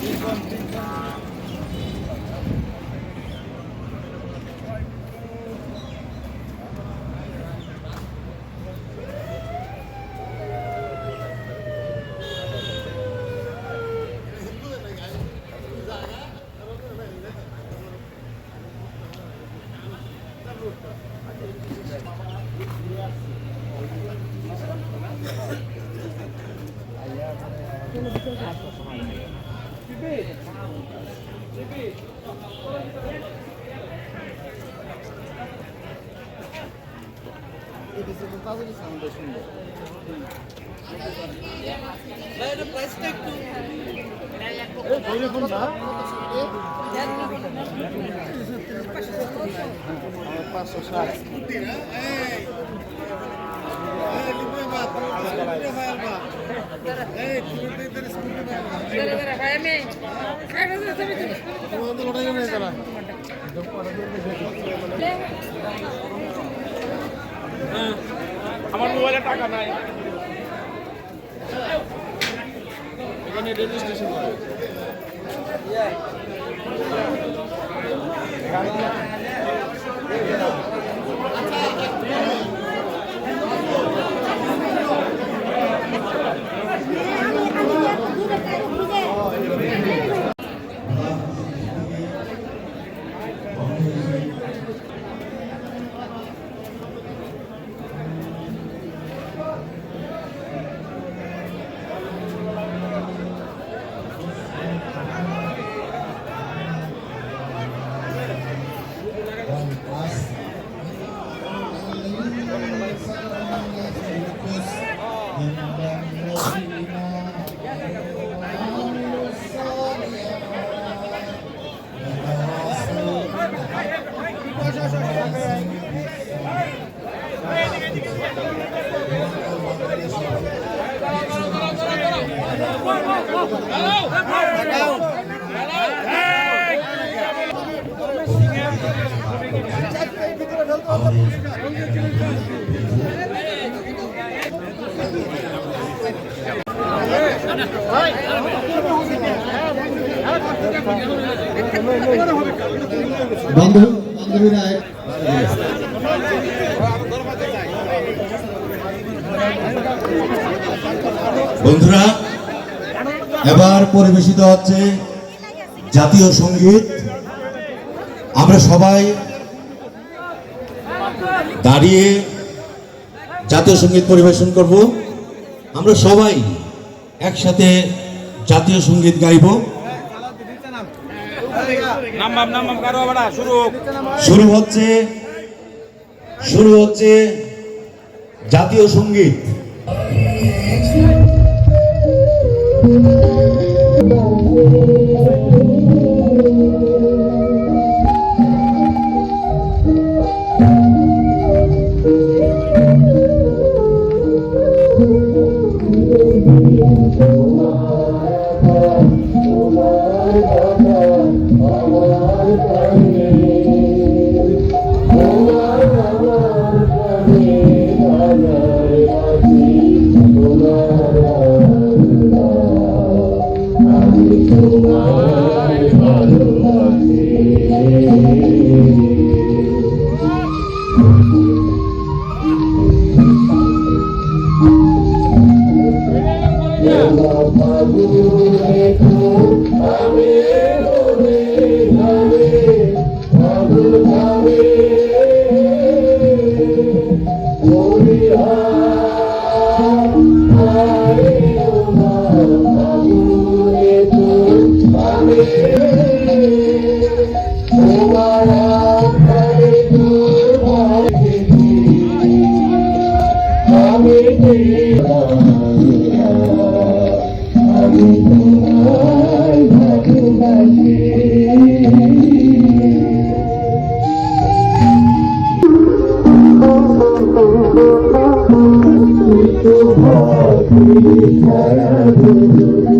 Bitcoin, Bitcoin. আমার মোবাইলে টাকা নাই। এখানে রেজিস্ট্রেশন Yeah. বন্ধু বন্ধুরা এবার পরিবেশিত হচ্ছে জাতীয় সংগীত। আমরা সবাই দাঁড়িয়ে জাতীয় সংগীত পরিবেশন করব। আমরা সবাই একসাথে জাতীয় সংগীত গাইব। শুরু শুরু হচ্ছে শুরু হচ্ছে জাতীয় সংগীত। আমি Oh, Lord, we have to.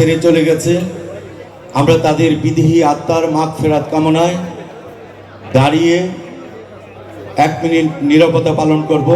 ছেড়ে চলে গেছে। আমরা তাদের বিদেহী আত্মার মাঘ ফেরাত কামনায় দাঁড়িয়ে এক মিনিট নিরাপত্তা পালন করব।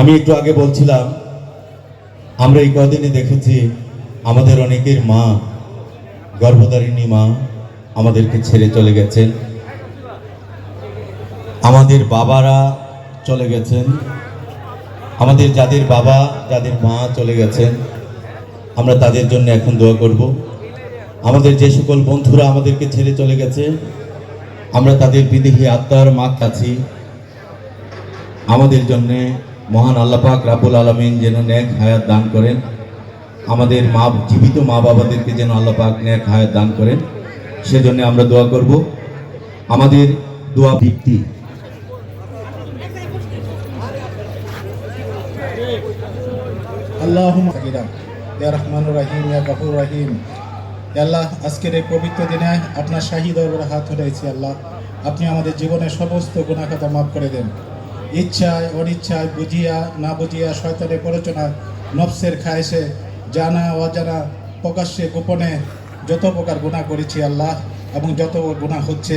আমি একটু আগে বলছিলাম, আমরা এই কদিনে দেখেছি আমাদের অনেকের মা, গর্ভধারিণী মা আমাদেরকে ছেড়ে চলে গেছেন। আমাদের বাবারা চলে গেছেন। আমাদের যাদের বাবা, যাদের মা চলে গেছেন, আমরা তাদের জন্য এখন দোয়া করব। আমাদের যে সকল বন্ধুরা আমাদেরকে ছেড়ে চলে গেছে, আমরা তাদের বিদেহী আত্মার মাগ কাছি আমাদের জন্য মহান আল্লাপাক রাবুল আলমিন যেন ন্যাক হায়াত দান করেন। আমাদের মা, জীবিত মা বাবাদেরকে যেন আল্লাপাক ন্যাক হায়াত দান করেন। সেজন্য আমরা দোয়া করব। আমাদের দোয়া ভিত্তি। রহমানুর রহিম আল্লাহ, আজকের এই পবিত্র দিনে আপনার শাহী দরবারে হাত ধরেছি আল্লাহ। আপনি আমাদের জীবনের সমস্ত গুণাখাতা মাফ করে দেন। ইচ্ছায়, অনিচ্ছায় বুঝিয়া, না বুঝিয়া শয়তানের প্ররোচনায় নফসের খায়েসে জানা, অজানা, প্রকাশ্যে, গোপনে যত প্রকার গুণা করেছি আল্লাহ এবং যত গুণা হচ্ছে,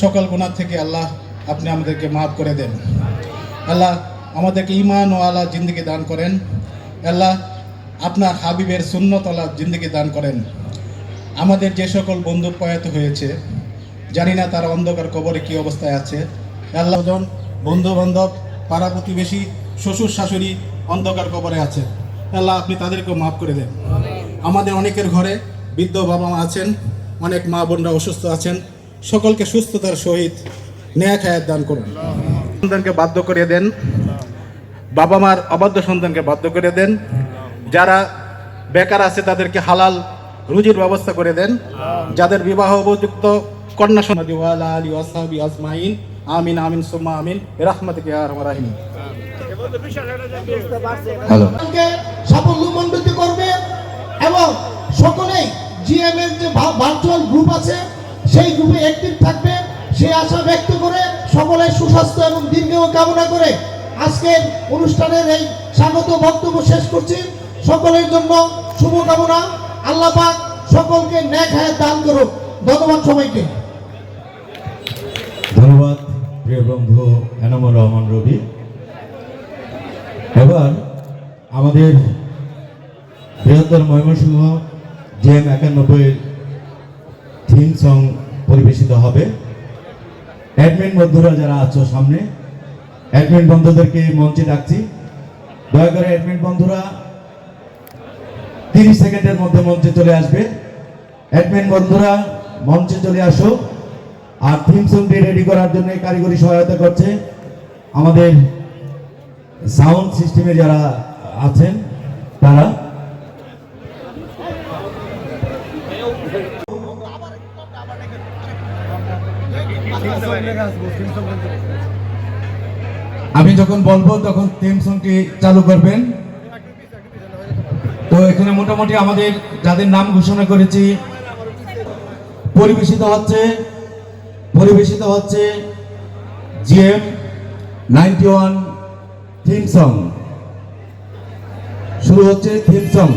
সকল গুণা থেকে আল্লাহ আপনি আমাদেরকে মাফ করে দেন। আল্লাহ আমাদেরকে ইমান ও আল্লাহ জিন্দিগি দান করেন। আল্লাহ আপনার হাবিবের শূন্যতলা জিন্দিগি দান করেন। আমাদের যে সকল বন্ধু প্রয়াত হয়েছে, জানি না তারা অন্ধকার কবরে কি অবস্থায় আছে। আল্লাহ জন বন্ধু বান্ধব পাড়া প্রতিবেশী শ্বশুর শাশুড়ি অন্ধকার কবরে আছে আল্লাহ আপনি তাদেরকেও মাফ করে দেন। আমাদের অনেকের ঘরে বৃদ্ধ বাবা মা আছেন অনেক মা বোনরা অসুস্থ আছেন। সকলকে সুস্থতার সহিত ন্যায় খায়াত দান করুন। সন্তানকে বাধ্য করে দেন। বাবা মার অবাধ্য সন্তানকে বাধ্য করে দেন। যারা বেকার আছে তাদেরকে হালাল রুজির ব্যবস্থা করে দেন। যাদের বিবাহ উপযুক্ত কন্যা সমাধি ওয়ালা আলী ওয়াসাবি আজমাইন আমিন আমিন সুম্মা আমিন রাহমাতিকে আর রাহিম হ্যালো। কে সাফল্যমণ্ডিত করবে এবং সকলেই জিএম এর যে ভার্চুয়াল গ্রুপ আছে সেই গ্রুপে অ্যাক্টিভ থাকবে। সেই আশা ব্যক্ত করে সকলের সুস্বাস্থ্য এবং দীর্ঘায়ু কামনা করে আজকের অনুষ্ঠানের এই স্বাগত বক্তব্য শেষ করছি। সকলের জন্য শুভকামনা। আল্লাহ পাক সকলকে ন্যাক হায়াত দান করুক। ধন্যবাদ সবাইকে। ধন্যবাদ। প্রিয় বন্ধু এনামুর রহমান রবি, এবার আমাদের বৃহত্তর ময়মনসিংহ জেম একানব্বই থিম সং পরিবেশিত হবে। অ্যাডমিন বন্ধুরা যারা আছো সামনে, অ্যাডমিন বন্ধুদেরকে মঞ্চে ডাকছি। দয়া করে অ্যাডমিন বন্ধুরা তিরিশ সেকেন্ডের মধ্যে মঞ্চে চলে আসবে। অ্যাডমিন বন্ধুরা, মঞ্চে চলে আসো। আর থিম সংটি রেডি করার জন্য কারিগরি সহায়তা করছে আমাদের সাউন্ড সিস্টেমে যারা আছেন, তারা। আমি যখন বলব, তখন থিম সংটি চালু করবেন। তো এখানে মোটামুটি আমাদের যাদের নাম ঘোষণা করেছি, পরিবেশিত হচ্ছে পরিবেশিত হচ্ছে GM ninety one theme song. শুরু হচ্ছে থিম সং।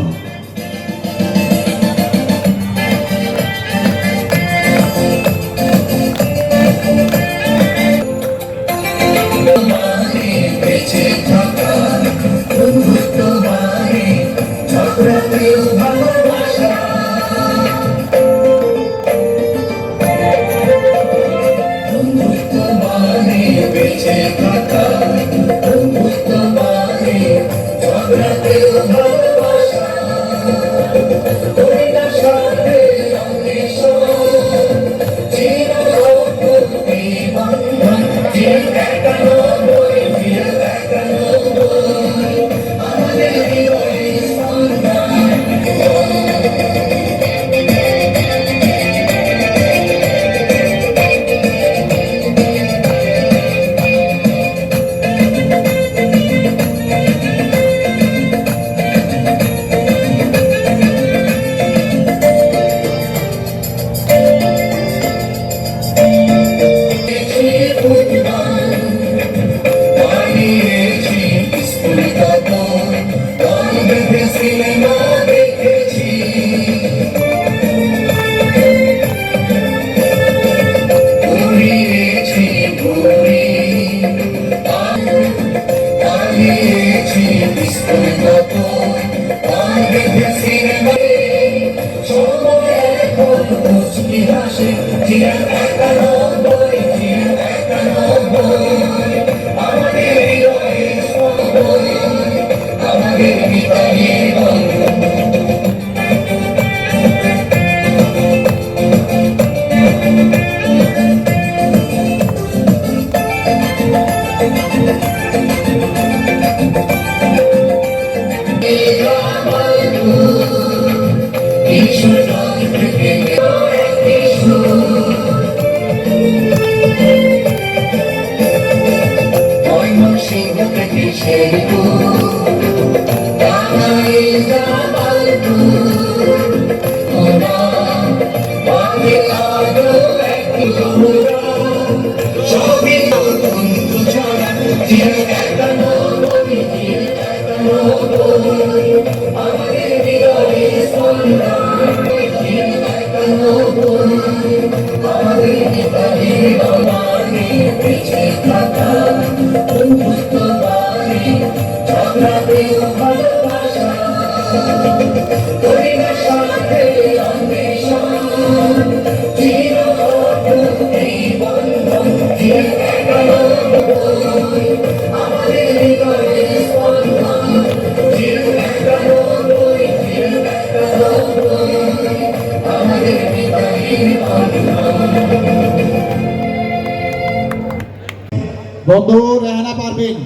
বন্ধু, রেহানা পারবিন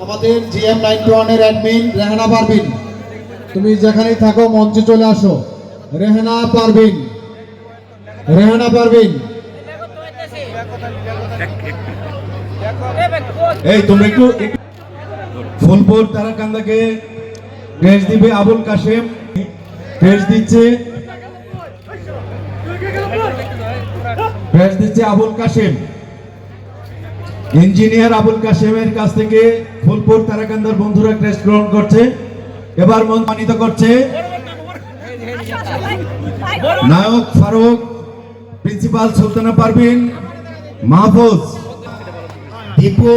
আমাদের জিএম নাইনটি ওয়ানের অ্যাডমিন রেহানা পারবিন তুমি যেখানেই থাকো, মঞ্চে চলে আসো। রেহানা পারবিন রেহানা পারবিন এই, তোমরা একটু ফুলপুর তারাকান্দাকে ড্রেস দিবে আবুল কাশেম। ড্রেস দিচ্ছে ড্রেস দিচ্ছে আবুল কাশেম। ইঞ্জিনিয়ার আবুল কাশেমের কাছ থেকে ফুলপুর তারাকান্দার বন্ধুরা ক্রেস্ট গ্রহণ করছে। এবার সম্মানিত করছে। নায়ক ফারুক, প্রিন্সিপাল সুলতানা পারভিন, মাহফুজ, দীপু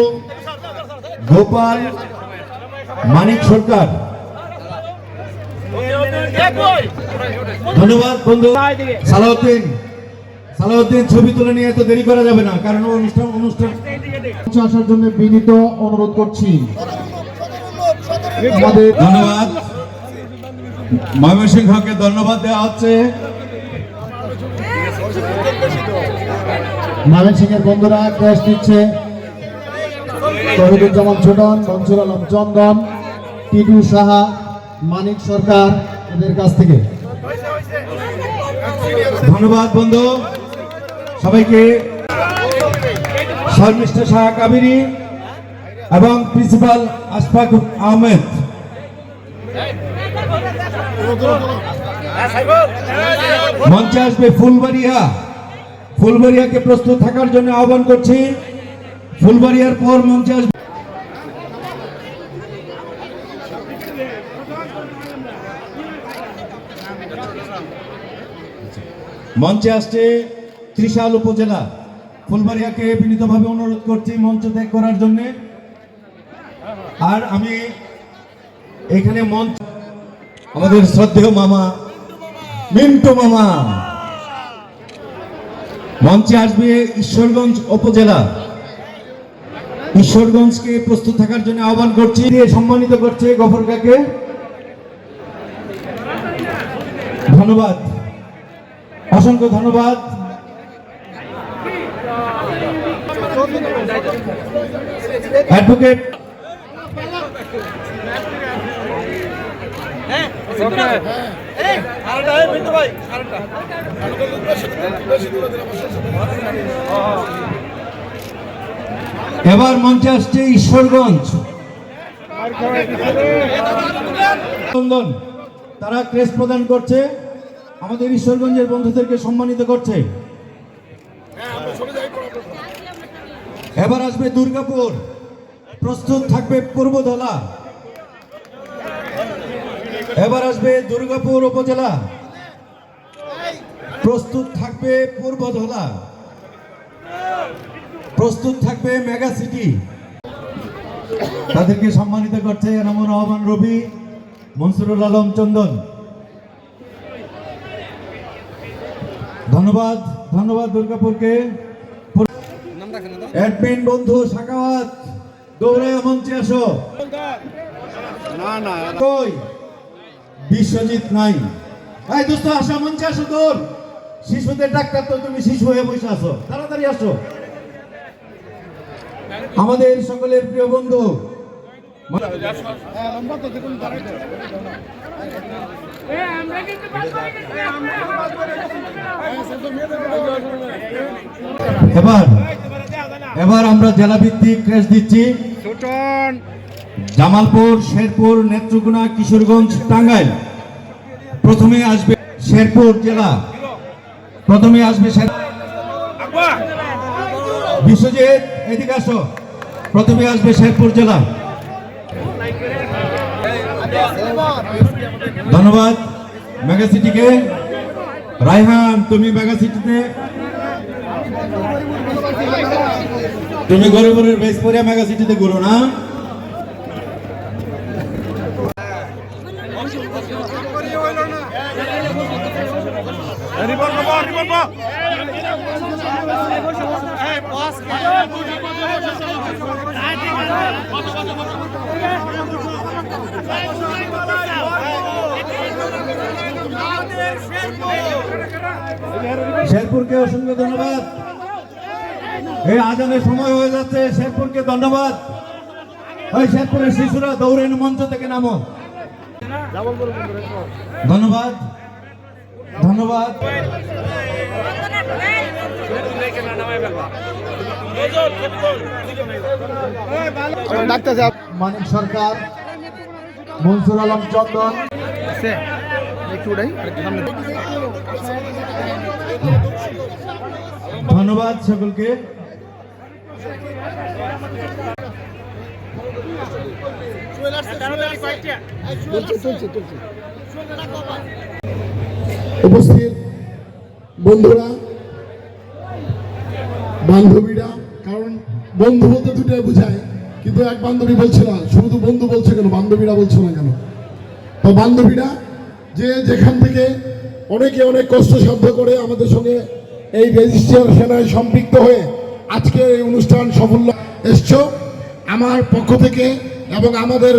গোপাল মানিক সরকার। ধন্যবাদ, বন্ধু। সালাউদ্দিন সালাউদ্দিন ছবি তুলে নিয়ে এত দেরি করা যাবে না, কারণ অনুষ্ঠান অনুষ্ঠান আসার জন্য বিনীত অনুরোধ করছি। আমাদের ধন্যবাদ। ময়মনসিংহকে ধন্যবাদ দেওয়া হচ্ছে। ময়মনসিংহের বন্ধুরা ক্রেস্ট দিচ্ছে। তহিদুজ্জামান ছোটন মনসুর আলম চন্দন, টিটু সাহা, মানিক সরকার, এদের কাছ থেকে। ধন্যবাদ, বন্ধু। সবাইকে শর্মিষ্ঠা শাহ কাবেরী এবং প্রিন্সিপাল আশফাক আহমেদ। মঞ্চে আসবে ফুলবাড়িয়া। ফুলবাড়িয়াকে প্রস্তুত থাকার জন্য আহ্বান করছি। ফুলবাড়িয়ার পর মঞ্চে আসবে। মঞ্চে আসছে ত্রিশাল উপজেলা। ফুলবাড়িয়াকে বিনীতভাবে অনুরোধ করছি মঞ্চ ত্যাগ করার জন্য। আর আমি এখানে মঞ্চ আমাদের শ্রদ্ধেয় মামা, মিন্টু মামা। মঞ্চে আসবে ঈশ্বরগঞ্জ উপজেলা। ঈশ্বরগঞ্জকে প্রস্তুত থাকার জন্য আহ্বান করছি। দিয়ে সম্মানিত করছে গফর কাকে? ধন্যবাদ। অসংখ্য ধন্যবাদ। অ্যাডভোকেট। এবার মঞ্চে আসছে ঈশ্বরগঞ্জ। তারা ক্রেস প্রদান করছে। আমাদের ঈশ্বরগঞ্জের বন্ধুদেরকে সম্মানিত করছে। এবার আসবে দুর্গাপুর। প্রস্তুত থাকবে পূর্বধলা। এবার আসবে দুর্গাপুর উপজেলা। প্রস্তুত থাকবে পূর্বধলা। প্রস্তুত থাকবে মেগা সিটি। তাদেরকে সম্মানিত করছে এনামুর রহমান রবি মনসুরুল আলম চন্দন। ধন্যবাদ ধন্যবাদ দুর্গাপুরকে। অ্যাডমিন বন্ধু সাকাওয়াত দৌড়ে মঞ্চে আসো। না না। কই? বিশ্বজিৎ নাই। এই দোস্ত আসো মঞ্চে আসো তোর শিশুদের ডাক্তার তো তুমি শিশু হয়ে বসে আসো তাড়াতাড়ি আসো। আমাদের সকলের প্রিয় বন্ধু। এবার এবার আমরা জেলা ভিত্তিক ক্রেশ দিচ্ছি। জামালপুর শেরপুর নেত্রকোনা কিশোরগঞ্জ টাঙ্গাইল। প্রথমে আসবে শেরপুর জেলা। প্রথমে আসবে বিশ্বজিৎ এদিকে আসো। প্রথমে আসবে শেরপুর জেলা। ধন্যবাদ মেগা সিটিকে। রায়হান, তুমি মেগা সিটিতে? তুমি গরিবের বেশ পরে মেগা সিটিতে ঘুরো না? রিপোর্ট রিপোর্ট করব শেরপুরকে অসংখ্য ধন্যবাদ। এই আজানের সময় হয়ে যাচ্ছে, শেরপুরকে ধন্যবাদ। ওই শেরপুরের শিশুরা দৌড়ে মঞ্চ থেকে নামো। ধন্যবাদ। ধন্যবাদ। মানিক সরকার মনসুর আলম চন্দন। ধন্যবাদ সকলকে। উপস্থিত বন্ধুরা বান্ধবীরা বন্ধু বলতে দুটাই বোঝায়, কিন্তু এক বান্ধবী বলছে না, শুধু বন্ধু বলছে কেন, বান্ধবীরা বলছে না কেন? তো বান্ধবীরা যে যেখান থেকে অনেকে অনেক কষ্টসাধ্য করে আমাদের সঙ্গে এই রেজিস্ট্রেশনে সম্পৃক্ত হয়ে আজকে এই অনুষ্ঠান সাফল্য এসছো, আমার পক্ষ থেকে এবং আমাদের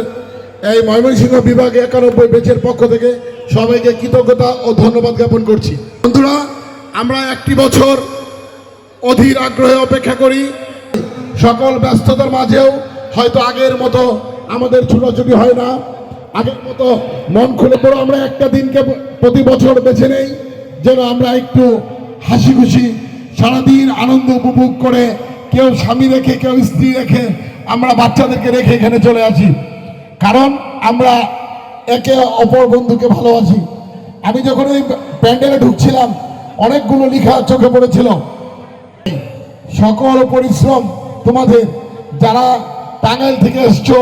এই ময়মনসিংহ বিভাগ একানব্বই বেচের পক্ষ থেকে সবাইকে কৃতজ্ঞতা ও ধন্যবাদ জ্ঞাপন করছি। বন্ধুরা, আমরা একটি বছর অধীর আগ্রহে অপেক্ষা করি। সকল ব্যস্ততার মাঝেও হয়তো আগের মতো আমাদের ছুটাছুটি হয় না। আগের মতো মন খুলে পড়ো, আমরা একটা দিনকে প্রতি বছর বেছে নেই। যেন আমরা একটু হাসি খুশি, সারাদিন আনন্দ উপভোগ করে কেউ স্বামী রেখে, কেউ স্ত্রী রেখে আমরা বাচ্চাদেরকে রেখে এখানে চলে আসি। কারণ আমরা একে অপর বন্ধুকে ভালোবাসি। আমি যখন ওই প্যান্ডেলে ঢুকছিলাম, অনেকগুলো লেখা চোখে পড়েছিল। সকল পরিশ্রম তোমাদের যারা টাঙ্গাইল থেকে এসছো,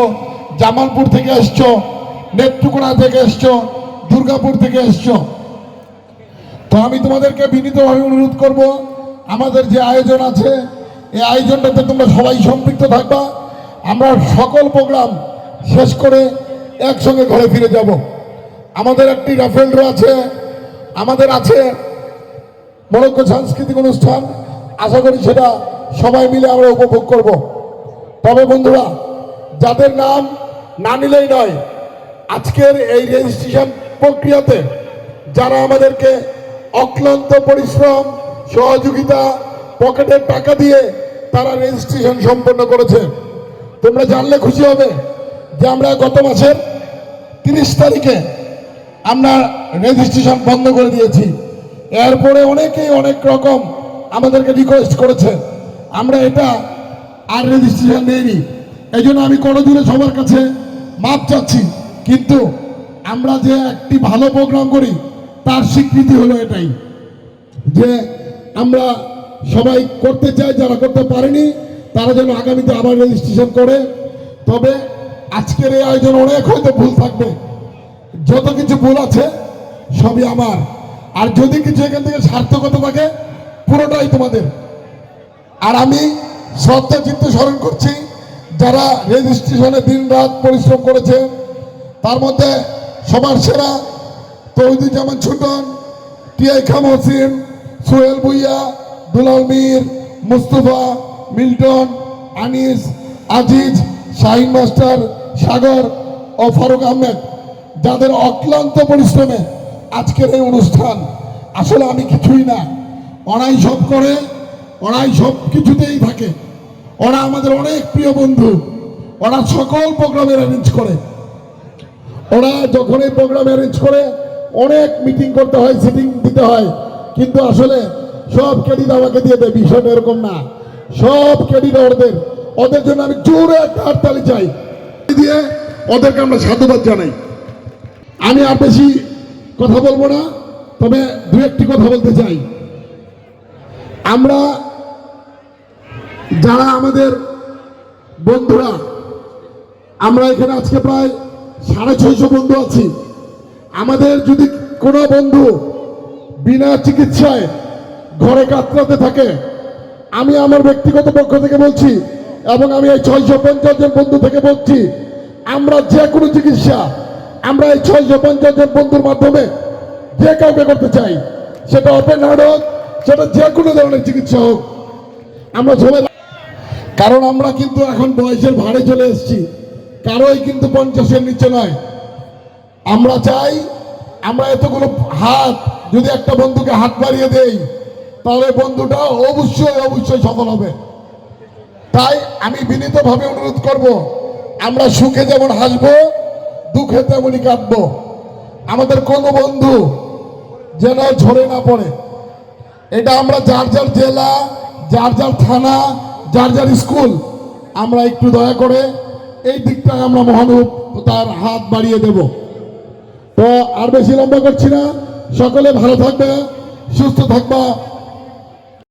জামালপুর থেকে এসছো, নেত্রকোনা থেকে এসছো, দুর্গাপুর থেকে এসছো। তো আমি তোমাদেরকে বিনীতভাবে অনুরোধ করব, আমাদের যে আয়োজন আছে, এই আয়োজনটাতে তোমরা সবাই সম্পৃক্ত থাকবা। আমরা সকল প্রোগ্রাম শেষ করে একসঙ্গে ঘরে ফিরে যাব। আমাদের একটি রাফেল ড্র আছে, আমাদের আছে মরক্কো সাংস্কৃতিক অনুষ্ঠান। আশা করি সেটা সবাই মিলে আমরা উপভোগ করব। তবে বন্ধুরা, যাদের নাম না নিলেই নয়, আজকের এই রেজিস্ট্রেশন প্রক্রিয়াতে যারা আমাদেরকে অক্লান্ত পরিশ্রম, সহযোগিতা পকেটের টাকা দিয়ে তারা রেজিস্ট্রেশন সম্পন্ন করেছে, তোমরা জানলে খুশি হবে যে আমরা গত মাসের তিরিশ তারিখে আমরা রেজিস্ট্রেশন বন্ধ করে দিয়েছি। এরপরে অনেকেই অনেক রকম আমাদেরকে রিকোয়েস্ট করেছে। আমরা এটা আর রেজিস্ট্রেশন নেইনি। এই জন্য আমি করজুড়ে সবার কাছে মাপ চাচ্ছি, কিন্তু আমরা যে একটি ভালো প্রোগ্রাম করি, তার স্বীকৃতি হলো এটাই, যে আমরা সবাই করতে চাই, যারা করতে পারেনি, তারা যেন আগামীতে আবার রেজিস্ট্রেশন করে। তবে আজকের এই আয়োজন অনেক হয়তো ভুল থাকবে। যত কিছু ভুল আছে, সবই আমার। আর যদি কিছু এখান থেকে সার্থকতা থাকে, পুরোটাই তোমাদের। আর আমি শ্রদ্ধা চিত্তে স্মরণ করছি, যারা রেজিস্ট্রেশনে দিন রাত পরিশ্রম করেছে, তার মধ্যে সবার সেরা তৌহিদুজ্জামান ছুটন, টিআই খাম হোসেন, সোহেল ভুইয়া, দুলাল মীর, মুস্তফা মিল্টন, আনিস, আজিজ, শাহিন মাস্টার, সাগর ও ফারুক আহমেদ, যাদের অক্লান্ত পরিশ্রমে আজকের এই অনুষ্ঠান, আসলে আমি কিছুই না। ওরাই সব করে ওরাই সব কিছুতেই থাকে। ওরা আমাদের অনেক প্রিয় বন্ধু। ওরা সকল প্রোগ্রামের অ্যারেঞ্জ করে। ওরা যখন এই প্রোগ্রাম অ্যারেঞ্জ করে, অনেক মিটিং করতে হয় সিটিং দিতে হয়। কিন্তু আসলে সব ক্রেডিট আমাকে দিয়ে দেয় বিষয়টা এরকম না। সব ক্রেডিট ওদের। ওদের জন্য আমি জোরে একটা হাততালি চাই। দিয়ে ওদেরকে আমরা সাধুবাদ জানাই। আমি আর বেশি কথা বলব না, তবে দু একটি কথা বলতে চাই। আমরা যারা আমাদের বন্ধুরা, আমরা এখানে আজকে প্রায় সাড়ে ছয়শো বন্ধু আছি। আমাদের যদি কোনো বন্ধু বিনা চিকিৎসায় ঘরে কাতরাতে থাকে, আমি আমার ব্যক্তিগত পক্ষ থেকে বলছি এবং আমি এই ছয়শো পঞ্চাশ জন বন্ধু থেকে বলছি, আমরা যে কোনো চিকিৎসা, আমরা এই ছয়শো পঞ্চাশ জন বন্ধুর মাধ্যমে যে কাউকে করতে চাই, সেটা ওপেন হার্ট হোক, সেটা যে কোনো ধরনের চিকিৎসা হোক, আমরা সবাই কারণ আমরা কিন্তু এখন বয়সের ভাড়ে চলে এসেছি। কারোই কিন্তু পঞ্চাশের নিচে নয়। আমরা চাই, আমরা এতগুলো হাত, যদি একটা বন্ধুকে হাত বাড়িয়ে দেই, তাহলে বন্ধুটা অবশ্যই অবশ্যই সফল হবে। তাই আমি বিনীতভাবে অনুরোধ করব, আমরা সুখে যেমন হাসবো, দুঃখে তেমনই কাঁদবো। আমাদের কোনো বন্ধু যেন ঝরে না পড়ে। এটা আমরা যার যার জেলা, যার যার থানা যার যার স্কুল, আমরা একটু দয়া করে এই দিকটায় আমরা মহানুপ তার হাত বাড়িয়ে দেব। তো আর বেশি লম্বা করছি না। সকলে ভালো থাকবে, সুস্থ থাকবা।